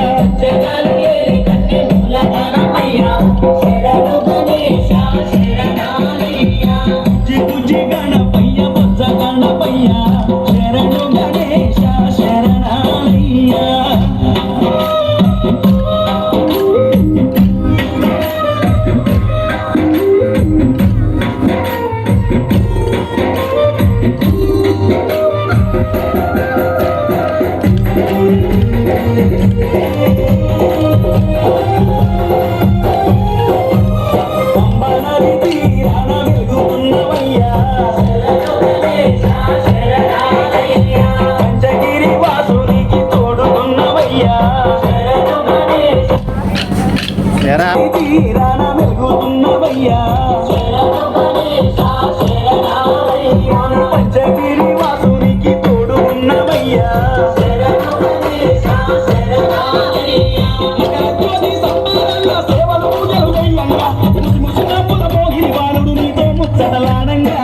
Te సేవలు ముసలి ముసలి పూల పోగిరి బాలుడు నీతో ముచ్చటలాడంగా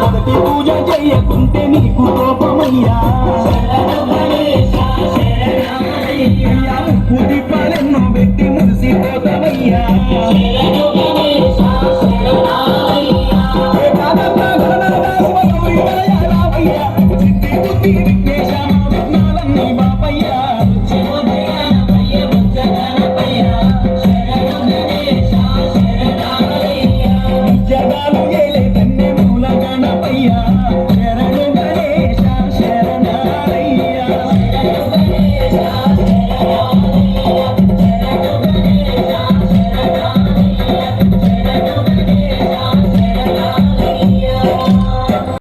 మొదటి పూజ చేయకుంటే నీకు కోపమయ్యా. పోతావయ్యా ఉది పాలెన్నో పెట్టి మురిసిపోతావయ్యా చిట్టి బుద్ధి